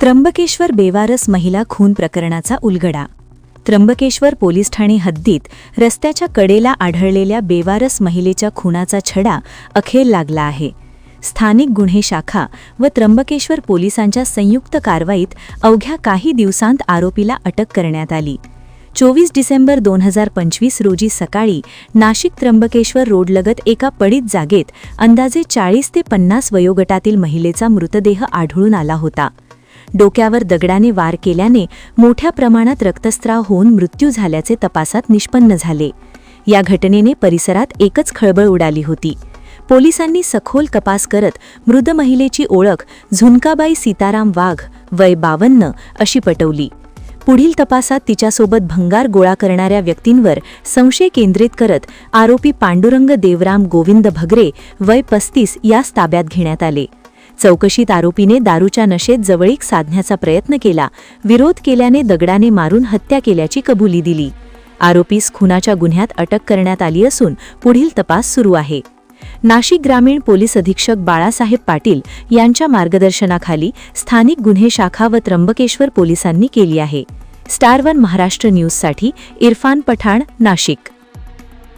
त्र्यंबकेश्वर बेवारस महिला खून प्रकरणाचा उलगडा. त्र्यंबकेश्वर पोलीस ठाणे हद्दीत रस्त्याच्या कडेला आढळलेल्या बेवारस महिलेच्या खुनाचा छडा अखेर लागला आहे. स्थानिक गुन्हे शाखा व त्र्यंबकेश्वर पोलिसांच्या संयुक्त कारवाईत अवघ्या काही दिवसांत आरोपीला अटक करण्यात आली. चोवीस डिसेंबर दोन हजार पंचवीस रोजी सकाळी नाशिक त्र्यंबकेश्वर रोडलगत एका पडीत जागेत अंदाजे चाळीस ते पन्नास वयोगटातील महिलेचा मृतदेह आढळून आला होता. डोक्यावर दगडाने वार केल्याने मोठ्या प्रमाणात रक्तस्त्राव होऊन मृत्यू झाल्याचे तपासात निष्पन्न झाले. या घटनेने परिसरात एकच खळबळ उडाली होती. पोलिसांनी सखोल तपास करत मृद महिलेची ओळख झुनकाबाई सीताराम वाघ वय बावन्न अशी पटवली. पुढील तपासात तिच्यासोबत भंगार गोळा करणाऱ्या व्यक्तींवर संशय केंद्रित करत आरोपी पांडुरंग देवराम गोविंद भगरे वय पस्तीस यास ताब्यात घेण्यात आले. चौकशीत आरोपीने दारूच्या नशेत जवळीक साधण्याचा प्रयत्न केला. विरोध केल्याने दगडाने मारून हत्या केल्याची कबुली दिली. आरोपीस खुनाच्या गुन्ह्यात अटक करण्यात आली असून पुढील तपास सुरू आहे. नाशिक ग्रामीण पोलीस अधीक्षक बाळासाहेब पाटील यांच्या मार्गदर्शनाखाली स्थानिक गुन्हे शाखा व त्र्यंबकेश्वर पोलिसांनी केली आहे. स्टार वन महाराष्ट्र न्यूजसाठी इरफान पठाण नाशिक.